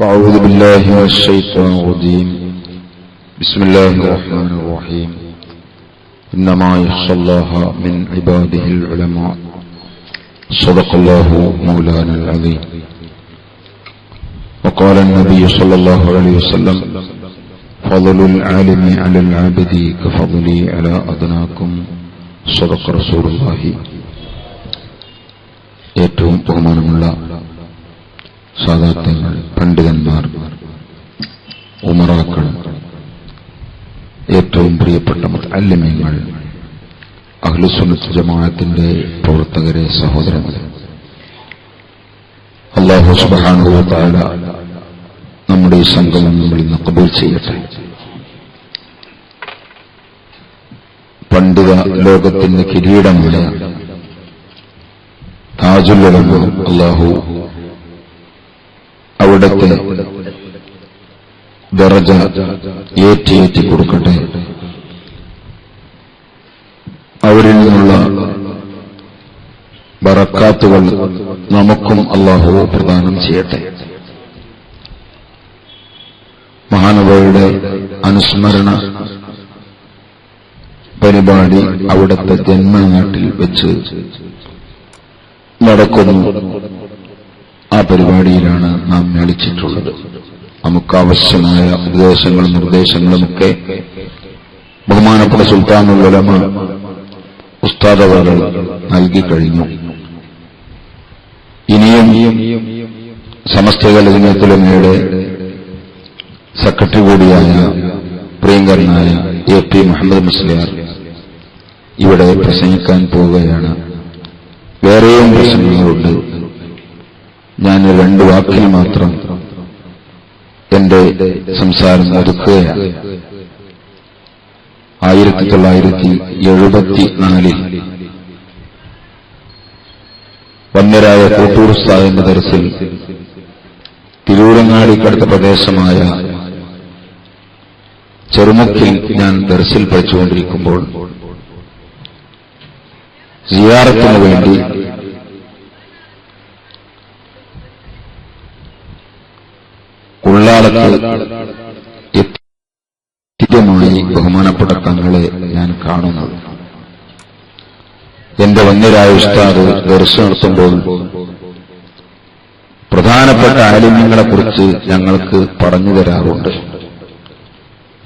فأعوذ بالله من الشيطان الرجيم بسم الله الرحمن الرحيم إنما يخشى الله من عباده العلماء صدق الله مولانا العظيم وقال النبي صلى الله عليه وسلم فضل العالم على العابد كفضلي على أدناكم صدق رسول الله ഏറ്റവും ബഹുമാനമുള്ള സാധാത്യങ്ങൾ പണ്ഡിതന്മാർ ഉമറാക്കൾ ഏറ്റവും പ്രിയപ്പെട്ട അല്ലിമയങ്ങൾ അഹ്ലുസുന്നത്ത് ജമാഅത്തിന്റെ പ്രവർത്തകരെ സഹോദരങ്ങളെ. അള്ളാഹു സുബാനുഭവത്തായ നമ്മുടെ ഈ സംഗമം നമ്മൾ ഇന്ന് കബൂൽ ചെയ്യട്ടെ. പണ്ഡിത ലോകത്തിന്റെ കിരീടമായ താജുല്ലമ അള്ളാഹു അവിടത്തെ ദർജ ഏറ്റിയേറ്റി കൊടുക്കട്ടെ. അവരിൽ നിന്നുള്ള ബറക്കാത്തുകൾ നമുക്കും അള്ളാഹു പ്രദാനം ചെയ്യട്ടെ. മഹാനവയുടെ അനുസ്മരണ പരിപാടി അവിടുത്തെ ജന്മനാട്ടിൽ വെച്ച് നടക്കുന്നു. ആ പരിപാടിയിലാണ് നാം മേളിച്ചിട്ടുള്ളത് നമുക്കാവശ്യമായ ഉപദേശങ്ങളും നിർദ്ദേശങ്ങളുമൊക്കെ ബഹുമാനപ്പെട്ട സുൽത്താനുലമ ഉസ്താദവകൾ നൽകിക്കഴിഞ്ഞു ഇനിയും സമസ്ത ലജനത്തുലമയുടെ സെക്രട്ടറി കൂടിയായ പ്രിയങ്കരനായ എ പി മുഹമ്മദ് മുസ്ലിയാർ ഇവിടെ പ്രസംഗിക്കാൻ പോവുകയാണ്. വേറെയും പ്രസംഗങ്ങളുണ്ട്. ഞാൻ രണ്ട് വാക്കിൽ മാത്രം എന്റെ സംസാരം ഒതുക്കുകയാണ്. ആയിരത്തി തൊള്ളായിരത്തി എഴുപത്തിനാലിൽ വന്യരായ കോട്ടൂർ ഉസ്താദിന്റെ ദർസിൽ തിരൂരങ്ങാടിക്കടുത്ത പ്രദേശമായ ചെറുമുക്കിൽ ഞാൻ ദർസിൽ പഠിച്ചുകൊണ്ടിരിക്കുമ്പോൾ സിയാറത്തിന് വേണ്ടി എത്തിയമായി ബഹുമാനപ്പെട്ട തങ്ങളെ ഞാൻ കാണുന്നത്? എന്റെ വന്യരായ ഉസ്താദ് ദർശനം നടത്തുമ്പോൾ പ്രധാനപ്പെട്ട ആലിമ്യങ്ങളെക്കുറിച്ച് ഞങ്ങൾക്ക് പറഞ്ഞു തരാറുണ്ട്.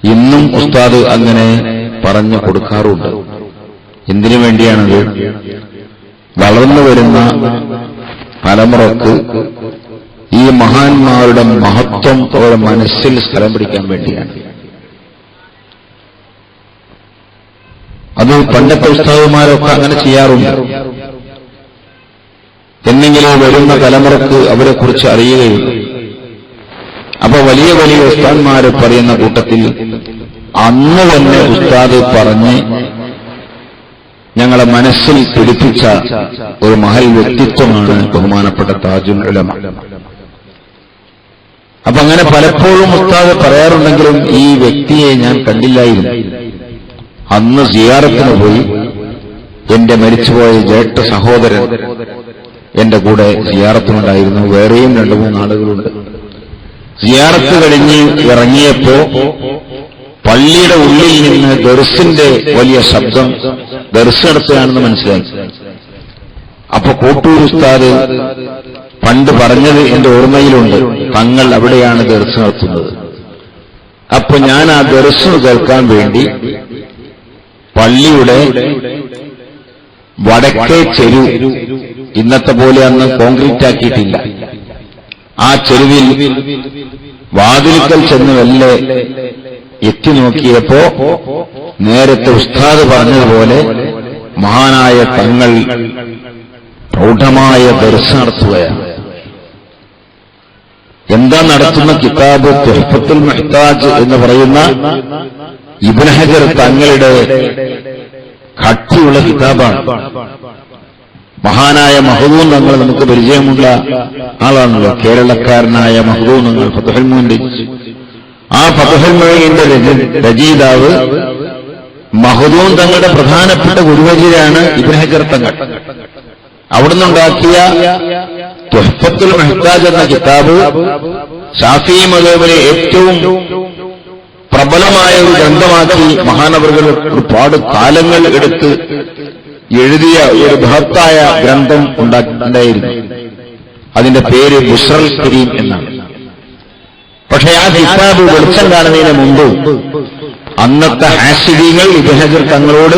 ഇന്നും ഉസ്താദ് അങ്ങനെ പറഞ്ഞു കൊടുക്കാറുണ്ട്. എന്തിനു വേണ്ടിയാണത്? വളർന്നു വരുന്ന തലമുറയ്ക്ക് ഈ മഹാന്മാരുടെ മഹത്വം അവരുടെ മനസ്സിൽ സ്ഥലം പിടിക്കാൻ വേണ്ടിയാണ്. അത് പണ്ടത്തെ ഉസ്താവുമാരൊക്കെ അങ്ങനെ ചെയ്യാറുണ്ട്. എന്നെങ്കിലും വരുന്ന തലമുറയ്ക്ക് അവരെക്കുറിച്ച് അറിയുകയുള്ളൂ അപ്പൊ വലിയ വലിയ ഉസ്താദ്മാര് പറയുന്ന കൂട്ടത്തിൽ അന്ന് തന്നെ ഉസ്താദ് പറഞ്ഞ് ഞങ്ങളെ മനസ്സിൽ പിടിപ്പിച്ച ഒരു മഹൽ വ്യക്തിത്വമാണ് ബഹുമാനപ്പെട്ട താജുൽ ഉലമ. അപ്പൊ അങ്ങനെ പലപ്പോഴും ഉസ്താദ് പറയാറുണ്ടെങ്കിലും ഈ വ്യക്തിയെ ഞാൻ കണ്ടില്ലായിരുന്നു. അന്ന് സിയാറത്തിന് പോയി എന്റെ മരിച്ചുപോയ ജേട്ട സഹോദരൻ എന്റെ കൂടെ സിയാറത്തിനുണ്ടായിരുന്നു വേറെയും രണ്ടു മൂന്ന് ആളുകളുണ്ട്. സിയാറത്ത് കഴിഞ്ഞ് ഇറങ്ങിയപ്പോ പള്ളിയുടെ ഉള്ളിൽ നിന്ന് ദർസിന്റെ വലിയ ശബ്ദം ദർസ് നടത്തുകയാണെന്ന് മനസ്സിലായി. അപ്പൊ കോട്ടൂർ ഉസ്താദ് പണ്ട് പറഞ്ഞത് എന്റെ ഓർമ്മയിലുണ്ട്. തങ്ങൾ അവിടെയാണ് ദർശനം നടത്തുന്നത്. അപ്പൊ ഞാൻ ആ ദർശനം കേൾക്കാൻ വേണ്ടി പള്ളിയുടെ വടക്കേ ചെരു ഇന്നത്തെ പോലെ അന്ന് കോൺക്രീറ്റ് ആക്കിയിട്ടില്ല. ആ ചെരുവിൽ വാതിൽക്കൽ ചെന്ന് വല്ലേ എത്തി നോക്കിയപ്പോ നേരത്തെ ഉസ്താദ് പറഞ്ഞതുപോലെ മഹാനായ തങ്ങൾ പ്രൗഢമായ ദർശനം നടത്തുകയാണ്. എന്താ നടത്തുന്ന കിതാബ് തുഹഫത്തുൽ മെഹ്താജ് എന്ന് പറയുന്ന ഇബ്നഹജർ തങ്ങളുടെ കട്ടിയുള്ള കിതാബാണ്. മഹാനായ മഹദൂൻ തങ്ങൾ നമുക്ക് പരിചയമുള്ള ആളാണല്ലോ. കേരളക്കാരനായ മഹദൂൻ തങ്ങൾ ഫതഹൽമോന്റെ ആ ഫതഹൽമോയിന്റെ രചയിതാവ് മഹദൂൻ തങ്ങളുടെ പ്രധാനപ്പെട്ട ഗുരുവചിരാണ് ഇബ്രഹജർ തങ്ങൾ. അവിടുന്ന് ഉണ്ടാക്കിയ തുഹഫത്തുൽ മെഹ്താജ് എന്ന കിതാബ് ഷാഫി മതേബിലെ ഏറ്റവും പ്രബലമായ ഒരു ഗ്രന്ഥമാക്കി മഹാനവറുകൾ ഒരുപാട് കാലങ്ങൾ എടുത്ത് എഴുതിയ ഒരു ബൃഹത്തായ ഗ്രന്ഥം ഉണ്ടായിരുന്നു അതിന്റെ പേര് ബുസ്രൽ കരീം എന്നാണ്. പക്ഷെ ആ കിതാബ് വെളിച്ചം കാണുന്നതിന് മുമ്പ് അന്നത്തെ ഹാസിദീങ്ങൾ ഇബഹജർ തങ്ങളോട്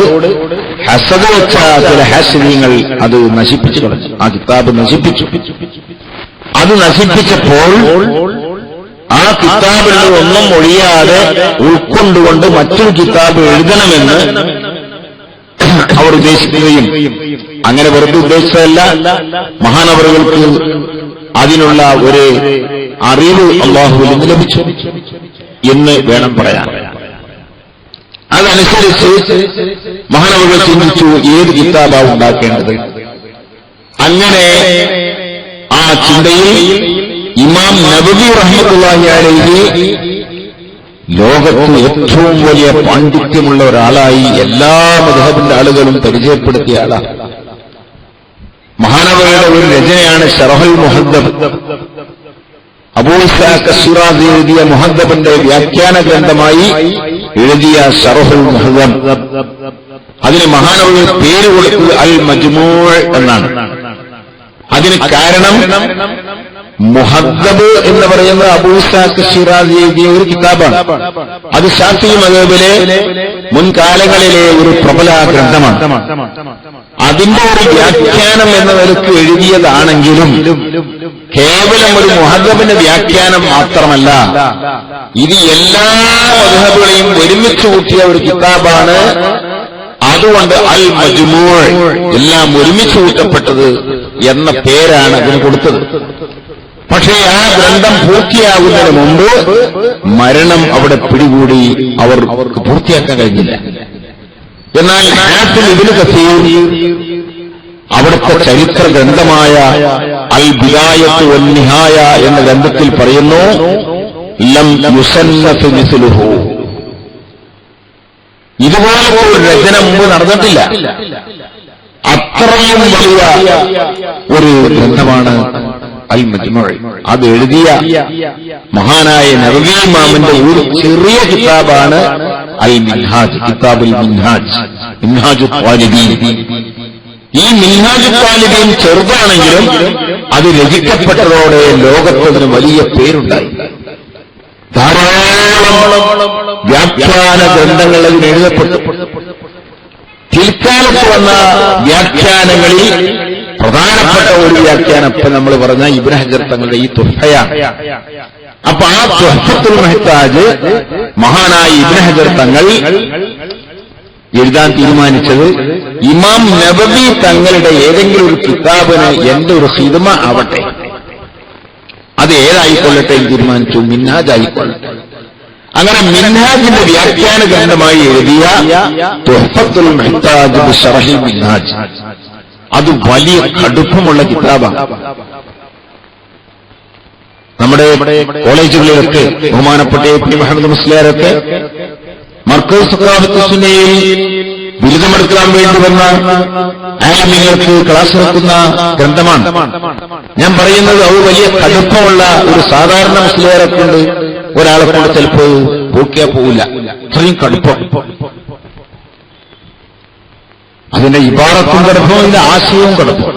ഹസദ് വെച്ച ചില ഹാസ്യങ്ങൾ അത് നശിപ്പിച്ചു കളഞ്ഞു. ആ കിതാബ് നശിപ്പിച്ചു. അത് നശിപ്പിച്ചപ്പോൾ ആ കിതാബിൽ ഒന്നും ഒഴിയാതെ ഉൾക്കൊണ്ടുകൊണ്ട് മറ്റൊരു കിതാബ് എഴുതണമെന്ന് അവർ ഉദ്ദേശിക്കുകയും അങ്ങനെ വെറുതെ ഉദ്ദേശിച്ചതല്ല. മഹാനവറുകൾക്ക് അതിനുള്ള ഒരു അറിവ് അള്ളാഹുവിൽ നിന്ന് ലഭിച്ചു എന്ന് വേണം പറയാൻ. അതനുസരിച്ച് മഹാനവകൾ ചിന്തിച്ചു ഏത് കിതാബാ ഉണ്ടാക്കേണ്ടത്? അങ്ങനെ ആ ചിന്തയിൽ ഇമാം നബബി റഹ്മത്തുള്ളാഹി അലൈഹി ഏറ്റവും വലിയ പാണ്ഡിത്യമുള്ള ഒരാളായി എല്ലാ മതഹത്തിന്റെ ആളുകളും പരിചയപ്പെടുത്തിയ ആളാണ്. മഹാനവയുടെ ഒരു രചനയാണ് ഷറഹൽ മുഹദ്ദബ്. അബൂസാഖ് എഴുതിയ മുഹദ്ദബിന്റെ വ്യാഖ്യാന ഗ്രന്ഥമായി എഴുതിയ സറഹുൽ മുഹദ്ദബ്. അതിന് മഹാനവയുടെ പേര് കൊടുത്തത് അൽ മജ്മൂൾ എന്നാണ്. അതിന് കാരണം മുഹദ്ദബ് എന്ന് പറയുന്ന അബൂസാഖ് ഷിറാജി എഴുതിയ ഒരു കിതാബാണ്. അത് ഷാഫി മതബിലെ മുൻകാലങ്ങളിലെ ഒരു പ്രബല ഗ്രന്ഥമാണ്. അതിന്റെ ഒരു വ്യാഖ്യാനം എന്ന നിലയ്ക്ക് എഴുതിയതാണെങ്കിലും കേവലം ഒരു മുഹദബിന്റെ വ്യാഖ്യാനം മാത്രമല്ല ഇത് എല്ലാ മധുഹബുകളെയും ഒരുമിച്ച് കൂട്ടിയ ഒരു കിതാബാണ്. അതുകൊണ്ട് അൽ മജ്മൂൾ എല്ലാം ഒരുമിച്ച് കൂട്ടപ്പെട്ടത് എന്ന പേരാണ് അതിന് കൊടുത്തത്. പക്ഷേ ആ ഗ്രന്ഥം പൂർത്തിയാകുന്നതിന് മുമ്പ് മരണം അവിടെ പിടികൂടി അവർ പൂർത്തിയാക്കാൻ കഴിഞ്ഞില്ല. എന്നാൽ ഹാത്തിൽ ഇതിന് കസീർ അവിടുത്തെ ചരിത്ര ഗ്രന്ഥമായ അൽ ബിദായത്ത് വന്നിഹായ എന്ന ഗ്രന്ഥത്തിൽ പറയുന്നു ലം ഇതുപോലത്തെ ഒരു രചന മുമ്പ് നടന്നിട്ടില്ല. അത്രയും വലിയ ഒരു ഗ്രന്ഥമാണ് അൽ മജ്മുഅ് അത് എഴുതിയ മഹാനായ നബവി ഇമാമിന്റെ ഒരു ചെറിയ കിതാബാണ് അൽ മിൻഹാജ് കിതാബുൽ മിൻഹാജ് മിൻഹാജ് ഈ മിൻഹാജ് ത്വാലിബീൻ ചെറുതാണെങ്കിലും അത് രചിക്കപ്പെട്ടതോടെ ലോകത്തിന് വലിയ പേരുണ്ടായി. ധാരാളം വ്യാഖ്യാന ഗ്രന്ഥങ്ങൾ അതിന് എഴുതപ്പെട്ടു. പിൽക്കാലത്ത് വന്ന വ്യാഖ്യാനങ്ങളിൽ പ്രധാനപ്പെട്ട ഒരു വ്യാഖ്യാനം ഇപ്പൊ നമ്മൾ പറഞ്ഞ ഇബ്രാഹിം തങ്ങളുടെ ഈ തുഹയാണ് അപ്പൊ ആ തുഹത്തുൽ മെഹ്താജ് മഹാനായ ഇബ്രാഹിം തങ്ങൾ എഴുതാൻ തീരുമാനിച്ചത് ഇമാം നബബി തങ്ങളുടെ ഏതെങ്കിലും ഒരു കിതാബിന് എന്റെ ഒരു ഹിദ്മ ആവട്ടെ. അത് ഏതായിക്കൊള്ളട്ടെ എന്ന് തീരുമാനിച്ചു. മിന്നാജ് ആയിക്കൊള്ളട്ടെ അങ്ങനെ മിന്നാജിന്റെ വ്യാഖ്യാന ഗ്രന്ഥമായി എഴുതിയ തുഹഫത്തുൽ മെഹ്താജ് ഷറഹി മിൻഹാജ് അത് വലിയ കടുപ്പമുള്ള കിതാബാണ്. നമ്മുടെ കോളേജുകളിലൊക്കെ ബഹുമാനപ്പെട്ട എ പി മുഹമ്മദ് മുസ്ലിയാരൊക്കെ മർക്കോസ് സുന്നയിൽ ബിരുദമെടുക്കാൻ വേണ്ടി വന്ന ആലിമ്യങ്ങൾക്ക് ക്ലാസ് എടുക്കുന്ന ഗ്രന്ഥമാണ്. ഞാൻ പറയുന്നത് അത് വലിയ കടുപ്പമുള്ള ഒരു സാധാരണ മുസ്ലിയാരൊക്കെ ഉണ്ട്. ഒരാളെ കൊണ്ട് ചിലപ്പോൾ പൂക്കിയാ പോവില്ല. അത്രയും കടുപ്പം. അതിന്റെ ഇബാറത്തും കിടക്കും അതിന്റെ ആശയവും കിടക്കും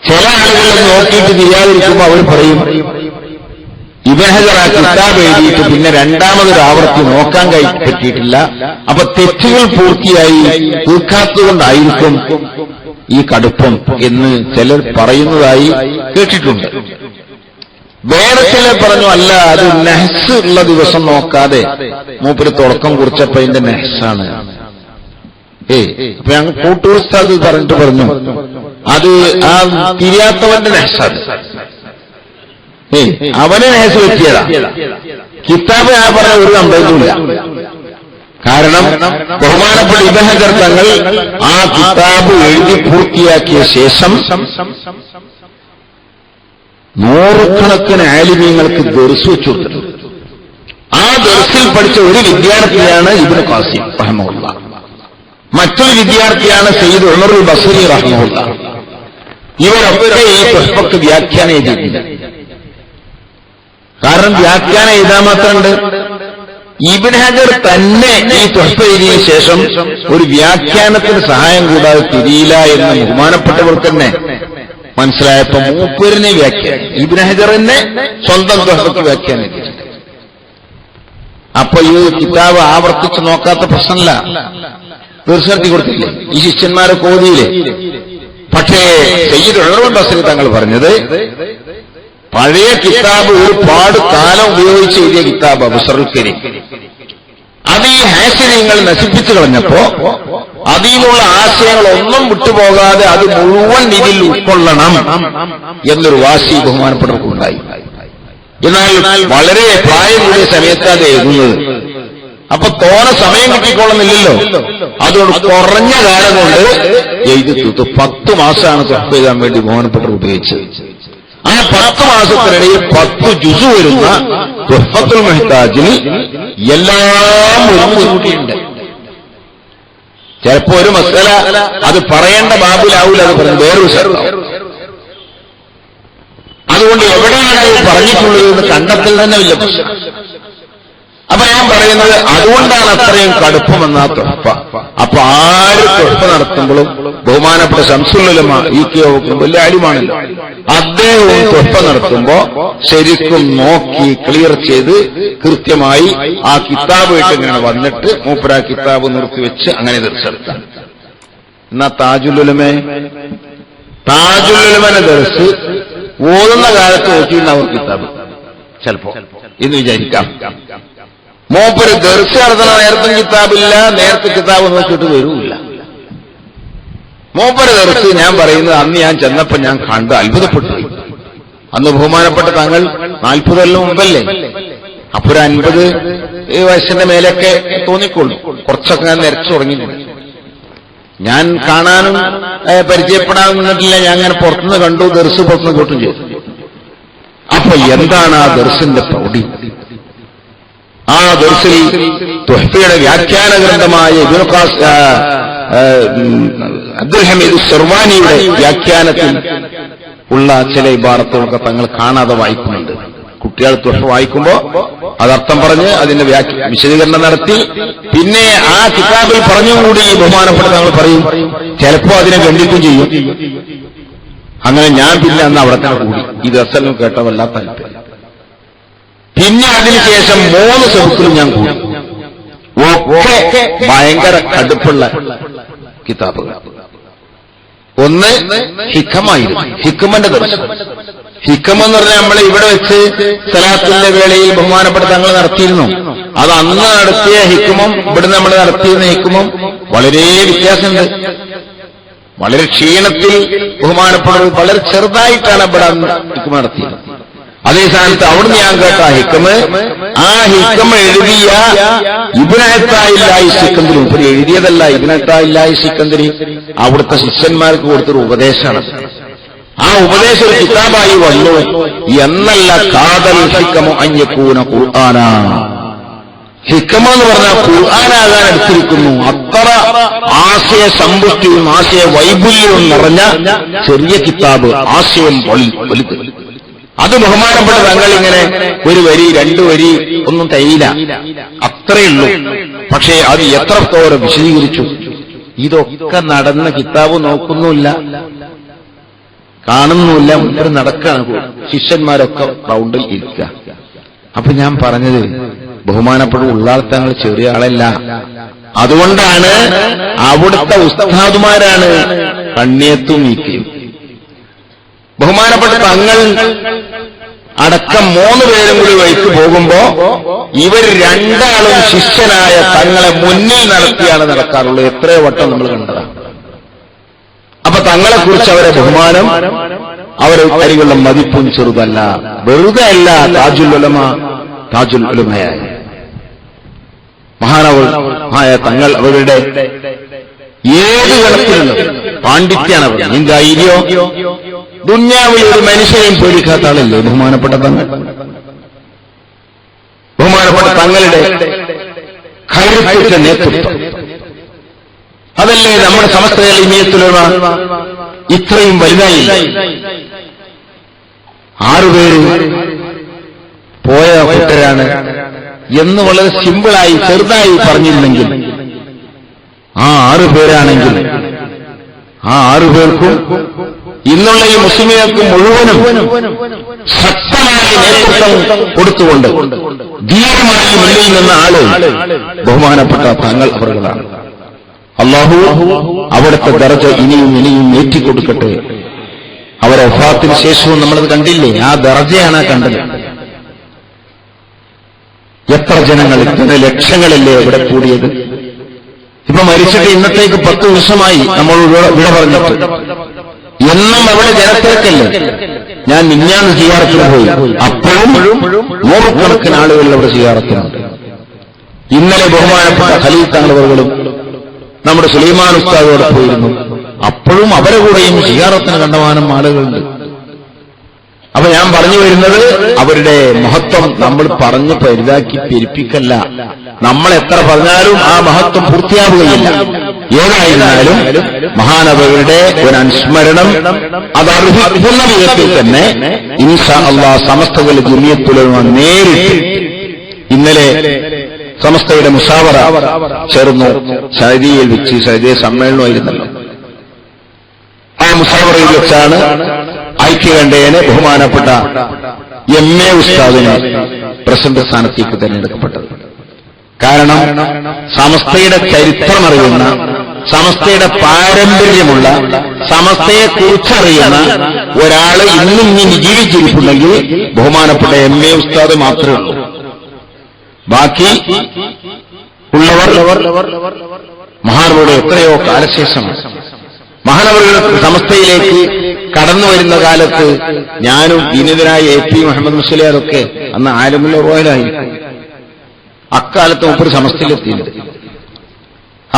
ചില ആളുകളെ നോക്കിയിട്ട് തിരിയാതിരിക്കുമ്പോൾ അവർ പറയും ഇബഹജറ കിതാബ് എഴുതിയിട്ട് പിന്നെ രണ്ടാമതൊരു ആവർത്തി നോക്കാൻ കൈ പറ്റിയിട്ടില്ല. അപ്പൊ തെറ്റുകൾ പൂർത്തിയായി തീർക്കാത്തതുകൊണ്ടായിരിക്കും ഈ കടുപ്പം എന്ന് ചിലർ പറയുന്നതായി കേട്ടിട്ടുണ്ട്. വേറെ ചിലർ പറഞ്ഞു അല്ല അത് നെഹസ് ഉള്ള ദിവസം നോക്കാതെ മൂപ്പര് തുടക്കം കുറിച്ചപ്പോ ഇതിന്റെ നെഹസാണ്. ഏ അപ്പൊ ഞങ്ങൾ കൂട്ടൂർസ്ഥാത് പറഞ്ഞിട്ട് പറഞ്ഞു. അത് ആ തിരിയാത്തവന്റെ നെഹസാണ് ഏ അവനെ നെഹസ് വെച്ചിയതാ കിതാബ് ആ പറഞ്ഞ ഒരു കംപ്ലൈന്റുമില്ല കാരണം ബഹുമാനപ്പെട്ട ഇബഹജർ തങ്ങൾ ആ കിതാബ് എഴുതി പൂർത്തിയാക്കിയ ശേഷം നൂറുകണക്കിന് ആലിമീങ്ങൾക്ക് ദർസ് വെച്ചു കൊടുത്തിട്ടുണ്ട്. ആ ദർസിൽ പഠിച്ച ഒരു വിദ്യാർത്ഥിയാണ് ഇബിന് ഖാസിം റഹ്മുള്ള മറ്റൊരു വിദ്യാർത്ഥിയാണ് സെയ്ദ് ഉമറുൽ ബസരി റഹ്മുള്ള ഇവരൊക്കെ ഈ പുഷ്പക്ക് വ്യാഖ്യാനം എഴുതിയിട്ടില്ല കാരണം വ്യാഖ്യാനം എഴുതാൻ മാത്രമുണ്ട്. ഇബിൻ ഹജർ തന്നെ ഈ തുഷ്പ എഴുതിയ ശേഷം ഒരു വ്യാഖ്യാനത്തിന് സഹായം കൂടാതെ തിരിയില്ല എന്ന് ബഹുമാനപ്പെട്ടവർ തന്നെ മനസ്സിലായപ്പോ മൂപ്പരിനെ വ്യാഖ്യാനം ഇബിൻ ഹജറിനെ സ്വന്തം തുഷ്പക്ക് വ്യാഖ്യാനം. അപ്പൊ ഈ കിതാബ് ആവർത്തിച്ച് നോക്കാത്ത പ്രശ്നമല്ല. തീർച്ചയായിട്ടും കൊടുത്തില്ലേ? ഈ ശിഷ്യന്മാരെ കോതിയില്ലേ പക്ഷേ സയ്യിദ് ബസരി തങ്ങൾ പറഞ്ഞത് പഴയ കിതാബ് ഒരുപാട് കാലം ഉപയോഗിച്ച് എഴുതിയ കിതാബ് അബുസറുക്കരി കരീം. അത് ഈ ഹാസ്യങ്ങൾ നശിപ്പിച്ചു കളഞ്ഞപ്പോ അതിൽ നിന്നുള്ള ആശയങ്ങൾ ഒന്നും വിട്ടുപോകാതെ അത് മുഴുവൻ ഇതിൽ ഉൾക്കൊള്ളണം എന്നൊരു വാശി ബഹുമാനപ്പെട്ടവർക്കുണ്ടായി. എന്നാൽ വളരെ പ്രായമുള്ള കൂടിയ സമയത്ത് അത് എഴുതുന്നത് അപ്പൊ തോന സമയം കിട്ടിക്കോളുന്നില്ലല്ലോ. അതുകൊണ്ട് കുറഞ്ഞ കാലം കൊണ്ട് എഴുതി തീർത്തു. പത്ത് മാസമാണ് ചർച്ച ചെയ്യാൻ വേണ്ടി ബഹുമാനപ്പെട്ടവർ ഉപയോഗിച്ചത്. ആ പത്ത് മാസത്തിനിടയിൽ പത്ത് ജുസു വരുന്ന തുഫത്തുൽ മെഹ്താജിൽ എല്ലാം ഒരുമിച്ച് കൂട്ടിയിട്ടുണ്ട്. ചിലപ്പോ ഒരു മസല അത് പറയേണ്ട ബാബിലാവൂല അത് പറഞ്ഞു വേറൊരു സ്ഥലം അതുകൊണ്ട് എവിടെയാണ് അത് പറഞ്ഞിട്ടുള്ളത് എന്ന് കണ്ടെത്തൽ തന്നെ വലിയ പ്രശ്നം അപ്പൊ ഞാൻ പറയുന്നത് അതുകൊണ്ടാണ് അത്രയും കടുപ്പമെന്ന ആ തൊപ്പ അപ്പൊ ആര് തൊപ്പ നടത്തുമ്പോഴും ബഹുമാനപ്പെട്ട ശംസുല്ലമ ഈ കെ വലിയ അടിമാണല്ലോ. അദ്ദേഹവും തൊപ്പ നടത്തുമ്പോ ശരിക്കും നോക്കി ക്ലിയർ ചെയ്ത് കൃത്യമായി ആ കിതാബ് ഇട്ട് ഇങ്ങനെ വന്നിട്ട് മൂപ്പര കിതാബ് നിർത്തിവെച്ച് അങ്ങനെ തിരിച്ചെടുത്താൽ എന്നാ താജുലുലുമേ താജുലുലുമനെ ദർസ് ഓതുന്ന കാലത്ത് നോക്കിയിട്ടുണ്ടാവും കിതാബ്. ചിലപ്പോ. എന്ന് വിചാരിക്കാം. മൂപ്പര് ദർശ നടത്തണ നേരത്തെ കിതാബില്ല നേരത്തെ കിതാബ് നോക്കിയിട്ട് വരൂല്ല. മൂപ്പര് ദർശ് ഞാൻ പറയുന്നത് അന്ന് ഞാൻ ചെന്നപ്പോ ഞാൻ കണ്ട് അത്ഭുതപ്പെട്ടു അന്ന് ബഹുമാനപ്പെട്ട താങ്കൾ നാൽപ്പത് മുമ്പല്ലേ? അപ്പൊ ഒരു അൻപത് വയസ്സിന്റെ മേലൊക്കെ തോന്നിക്കൊള്ളു. കുറച്ചൊക്കെ ഞാൻ നിരച്ചു തുടങ്ങിയിട്ടുണ്ട് ഞാൻ കാണാനും പരിചയപ്പെടാനും നിന്നിട്ടില്ല. ഞാൻ അങ്ങനെ പുറത്തുനിന്ന് കണ്ടു ദർശ് പുറത്തുനിന്ന് കൂട്ടും ചെയ്തു. അപ്പൊ എന്താണ് ആ ദർശന്റെ പ്രൗഢി? ആ ദർശിൽ തുഹ്ഫയുടെ വ്യാഖ്യാന ഗ്രന്ഥമായ അബ്ദുൽ ഹമീദ് ഷെർവാനിയുടെ വ്യാഖ്യാനത്തിൽ ഉള്ള ചില ഇബാറത്തുകളൊക്കെ തങ്ങൾ കാണാതെ വായിക്കുന്നുണ്ട്. കുട്ടികൾ തുഷ വായിക്കുമ്പോൾ അതർത്ഥം പറഞ്ഞ് അതിന്റെ വിശദീകരണം നടത്തി. പിന്നെ ആ കിതാബിൽ പറഞ്ഞുകൂടി ഈ ബഹുമാനപ്പെട്ട തങ്ങൾ പറയും ചിലപ്പോ അതിനെ ഖണ്ഡിക്കും ചെയ്യും. അങ്ങനെ ഞാൻ പിന്നെ അന്ന് അവിടെ തന്നെ കൂടി. ഇത് അസലും കേട്ടവല്ലാത്ത താല്പര്യം പിന്നെ അതിനുശേഷം മൂന്ന് സുഹൃത്തുക്കളും ഞാൻ ഒക്കെ ഭയങ്കര കടുപ്പുള്ള കിതാബുകൾ. ഒന്ന് ഹിക്കമായിരുന്നു. ഹിക്കമന്റെ ദർശനം. ഹിക്കം എന്ന് പറഞ്ഞാൽ നമ്മൾ ഇവിടെ വെച്ച് സലാത്തിന്റെ വേളയിൽ ബഹുമാനപ്പെട്ട തങ്ങൾ നടത്തിയിരുന്നു. അത് അന്ന് നടത്തിയ ഹിക്കുമം ഇവിടെ നമ്മൾ നടത്തിയിരുന്ന ഹിക്കുമം വളരെ വ്യത്യാസമുണ്ട്. വളരെ ക്ഷീണത്തിൽ ബഹുമാനപ്പെടുന്നത് വളരെ ചെറുതായിട്ടാണ് ഇവിടെ ഹിക്കുമ നടത്തിയത് അതേ സ്ഥാനത്ത് അവിടുന്ന് ഞാൻ കേട്ട ഹിക്കമ് ആ ഹിക്കമ എഴുതിയ ഇബിനത്തായില്ലായി സിക്കന്തിരി ഉപരി എഴുതിയതല്ല ഇബിനത്തായില്ലായി സിക്കന്തിരി അവിടുത്തെ ശിഷ്യന്മാർക്ക് കൊടുത്തൊരു ഉപദേശമാണ്. ആ ഉപദേശം ഒരു കിതാബായി വന്നു. എന്നല്ല കാതൽ ഹിക്കമോ അഞ്ഞക്കൂന ഖുർആന. ഹിക്കമ എന്ന് പറഞ്ഞാൽ ഖുർആനാകാൻ എടുത്തിരിക്കുന്നു. അത്ര ആശയ സമ്പുഷ്ടിയും ആശയ വൈപുല്യവും നിറഞ്ഞ ചെറിയ കിതാബ് ആശയം വലുത് വലുത്. അത് ബഹുമാനപ്പെട്ട തങ്ങൾ ഇങ്ങനെ ഒരു വരി രണ്ടു വരി ഒന്നും തയ്യില്ല അത്രയുള്ളൂ. പക്ഷേ അത് എത്രത്തോളം വിശദീകരിച്ചു? ഇതൊക്കെ നടന്ന കിതാബ് നോക്കുന്നുമില്ല. കാണുന്നുമില്ല. മുമ്പ് നടക്കാണ് ശിഷ്യന്മാരൊക്കെ റൗണ്ടിൽ ഇരിക്കുക. അപ്പൊ ഞാൻ പറഞ്ഞത് ബഹുമാനപ്പെട്ട ഉള്ളാൾ തങ്ങൾ ചെറിയ ആളല്ല. അതുകൊണ്ടാണ് അവിടുത്തെ ഉസ്താദുമാരാണ് കണ്ണിയത്തും ഈക്കയും ബഹുമാനപ്പെട്ട തങ്ങൾ അടക്കം മൂന്ന് പേരും കൂടി വഴിക്ക് പോകുമ്പോ ഇവർ രണ്ടാളും ശിഷ്യനായ തങ്ങളെ മുന്നിൽ നടത്തിയാണ് നടക്കാറുള്ളത്. എത്രയോ വട്ടം നമ്മൾ കണ്ടതാണ്. അപ്പൊ തങ്ങളെക്കുറിച്ച് അവരെ ബഹുമാനം അവരെ കരികളുടെ മതിപ്പും ചെറുതല്ല വെറുതെ അല്ല താജുൽ ഉലമ താജുൽ ഉലമയായ. മഹാനവൾ ആയ തങ്ങൾ അവരുടെ ഏത് ഗണത്തിലുള്ള പാണ്ഡിത്യാണ് അവർ ഈ ധൈര്യോ? ദുന്യാവിൽ ഒരു മനുഷ്യനെയും പേടിക്കാത്ത ആളല്ലേ ബഹുമാനപ്പെട്ട തങ്ങൾ. ബഹുമാനപ്പെട്ട തങ്ങളുടെ നേതൃത്വം. അതല്ലേ നമ്മുടെ സമസ്ത ഇമയത്തിലുള്ള ഇത്രയും വലുതായില്ല ആറുപേര് എന്ന് വളരെ സിമ്പിളായി ചെറുതായി പറഞ്ഞിരുന്നെങ്കിൽ ആ ആറുപേരാണെങ്കിൽ ആ ആറു പേർക്കും ഇന്നുള്ള ഈ മുസ്ലിമുകൾക്ക് മുഴുവനും ശക്തമായ നേതൃത്വം കൊടുത്തുകൊണ്ട് ധീരമായി മുന്നിൽ നിന്ന ആൾ ബഹുമാനപ്പെട്ട തങ്ങൾ അവരുടെ അള്ളാഹു അവിടുത്തെ ദർജ ഇനിയും ഇനിയും നീറ്റിക്കൊടുക്കട്ടെ അവരെ ഒഫാത്തിന് ശേഷവും നമ്മളത് കണ്ടില്ലേ? ആ ദർജയാണ് കണ്ടത്. എത്ര ജനങ്ങൾ ഇത്ര ലക്ഷങ്ങളല്ലേ ഇവിടെ കൂടിയത്? ഇപ്പൊ മരിച്ചിട്ട് ഇന്നത്തേക്ക് പത്ത് ദിവസമായി നമ്മൾ വിട പറഞ്ഞിട്ട്. എന്നും അവിടെ ജനത്തിരക്കല്ലേ? ഞാൻ മിഞ്ഞാന്ന് ചെയ്യാറത്തിന് പോയി. അപ്പോഴും നൂറുകണക്കിന് ആളുകൾ അവിടെ സിയാറത്തിനുണ്ട് ഇന്നലെ ബഹുമാനപ്പെട്ട ഖലീൽ തങ്ങളുകളും നമ്മുടെ സുലൈമാൻ ഉസ്താദോടെ പോയിരുന്നു. അപ്പോഴും അവരെ കൂടെയും സിയാറത്തിന് കണ്ടമാനം ആളുകളുണ്ട്. അപ്പൊ ഞാൻ പറഞ്ഞു വരുന്നത് അവരുടെ മഹത്വം നമ്മൾ പറഞ്ഞ് പരിതാക്കി പെരുപ്പിക്കല്ല. നമ്മൾ എത്ര പറഞ്ഞാലും ആ മഹത്വം പൂർത്തിയാവുകയില്ല. ഏതായിരുന്നാലും മഹാനവരുടെ ഒരു അനുസ്മരണം അത് അർഹിക്കുന്ന വിധത്തിൽ തന്നെ ഇൻഷാ ജുമിയത്തുലമ നേരിട്ട് ഇന്നലെ സമസ്തയുടെ മുസാവറ ചേർന്നു ശൈതിയിൽ വെച്ച് ശൈതിയെ സമ്മേളനമായിരുന്നല്ലോ. ആ മുഷാവറയിൽ വെച്ചാണ് ഐക്യകണ്ഠേനെ ബഹുമാനപ്പെട്ട എം എ ഉസ്താദിനെ പ്രസിഡന്റ് സ്ഥാനത്തേക്ക് തെരഞ്ഞെടുക്കപ്പെട്ടത്. കാരണം സമസ്തയുടെ ചരിത്രമറിയുന്ന സമസ്തയുടെ പാരമ്പര്യമുള്ള സമസ്തയെ കുറിച്ചറിയുന്ന ഒരാൾ ഇന്നും ഇനി ജീവിച്ചിരിപ്പുണ്ടെങ്കിൽ ബഹുമാനപ്പെട്ട എം എ ഉസ്താദ് മാത്രമേ ഉള്ളൂ. ബാക്കി ഉള്ളവർ മഹാനവരുടെ എത്രയോ കാലശേഷം മഹാനവരുടെ സമസ്തയിലേക്ക് കടന്നു വരുന്ന കാലത്ത് ഞാനും വിനിതനായ എ പി മുഹമ്മദ് മുസ്ലിയാരൊക്കെ അന്ന് ആലമുള്ള റോയലായി. അക്കാലത്ത് മുപ്പൊരു സമസ്തയിലെത്തിയിട്ടുണ്ട്.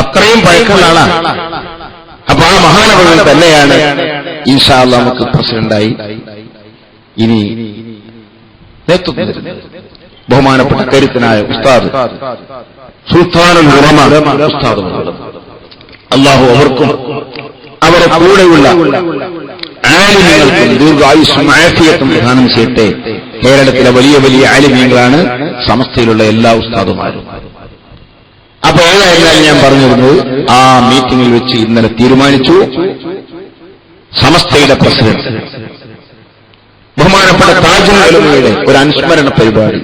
അത്രയും പഴക്കമുള്ള ആളാണ് അപ്പൊ ആ മഹാനഭവൻ തന്നെയാണ് ഇൻഷാല്ല നമുക്ക് പ്രസിഡന്റായി ഇനി ബഹുമാനപ്പെട്ട കരുത്തനായ ഉസ്താദ് സുൽത്താനുൽ അള്ളാഹു അവർക്കും അവരെ കൂടെയുള്ള ആലിമ്യങ്ങൾക്കും ദീർഘായുസ്സും ആഫിയത്തും പ്രധാനം ചെയ്യട്ടെ. കേരളത്തിലെ വലിയ വലിയ ആലിമ്യങ്ങളാണ് സമസ്തയിലുള്ള എല്ലാ ഉസ്താദുമാരും. അപ്പൊ ഞാൻ പറഞ്ഞിരുന്നത് ആ മീറ്റിംഗിൽ വെച്ച് ഇന്നലെ തീരുമാനിച്ചു. സമസ്തയുടെ പ്രസിഡന്റ്. ബഹുമാനപ്പെട്ട താജ്മഹലുമയുടെ ഒരു അനുസ്മരണ പരിപാടി.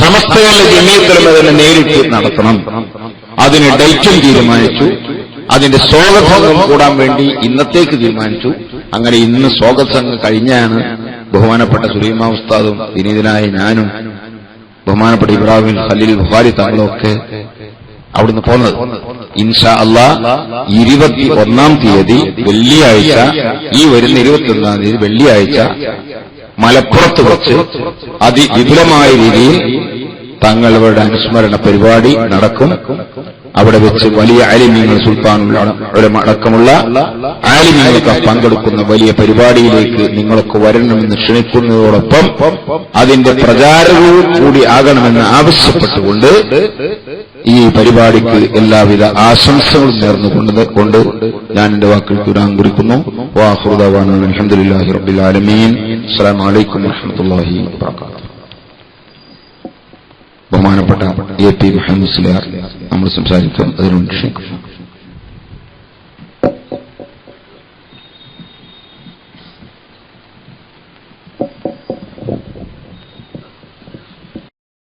സമസ്തകളുടെ ജമീത്തലമ തന്നെ നേരിട്ട് നടത്തണം. അതിന് ഡേറ്റും തീരുമാനിച്ചു. അതിന്റെ സ്വാഗത സംഘം കൂടാൻ വേണ്ടി ഇന്നത്തേക്ക് തീരുമാനിച്ചു. അങ്ങനെ ഇന്ന് സ്വാഗത സംഘം കഴിഞ്ഞാണ് ബഹുമാനപ്പെട്ട സുലീമ ഉസ്താദും വിനീതനായ ഞാനും ബഹുമാനപ്പെട്ട ഇബ്രാഹിം ഖലീൽ ബുഖാരി തങ്ങളൊക്കെ അവിടുന്ന് പോന്നത് ഇൻഷാ അള്ളാ ഇരുപത്തി ഒന്നാം തീയതി വെള്ളിയാഴ്ച ഈ വരുന്ന ഇരുപത്തി ഒന്നാം തീയതി വെള്ളിയാഴ്ച മലപ്പുറത്ത് വെച്ച് അതിവിപുലമായ രീതിയിൽ തങ്ങളുടെ അനുസ്മരണ പരിപാടി നടക്കും. അവിടെ വെച്ച് വലിയ ആലിമ്യങ്ങൾ സുൽത്താനുള്ള അടക്കമുള്ള ആലിമ്യങ്ങൾക്ക് പങ്കെടുക്കുന്ന വലിയ പരിപാടിയിലേക്ക് നിങ്ങളൊക്കെ വരണമെന്ന് ക്ഷണിക്കുന്നതോടൊപ്പം അതിന്റെ പ്രചാരവും കൂടി ആകണമെന്ന് ആവശ്യപ്പെട്ടുകൊണ്ട് ഈ പരിപാടിക്ക് എല്ലാവിധ ആശംസകളും നേർന്നുകൊണ്ട് കൊണ്ട് ഞാൻ എന്റെ വാക്കിൽ തുരാൻ കുറിക്കുന്നു വാഹുദാൻ റബ്ബിൽ ആലമീൻ. അസ്സലാമു അലൈക്കും വറഹ്മത്തുള്ളാഹി വബറകാതുഹു. ബഹുമാനപ്പെട്ട എ പി മുഹമ്മദ് സ്ലിയാർ നമ്മൾ സംസാരിക്കാം അതിനുവേണ്ടി ക്ഷണിക്കുന്നു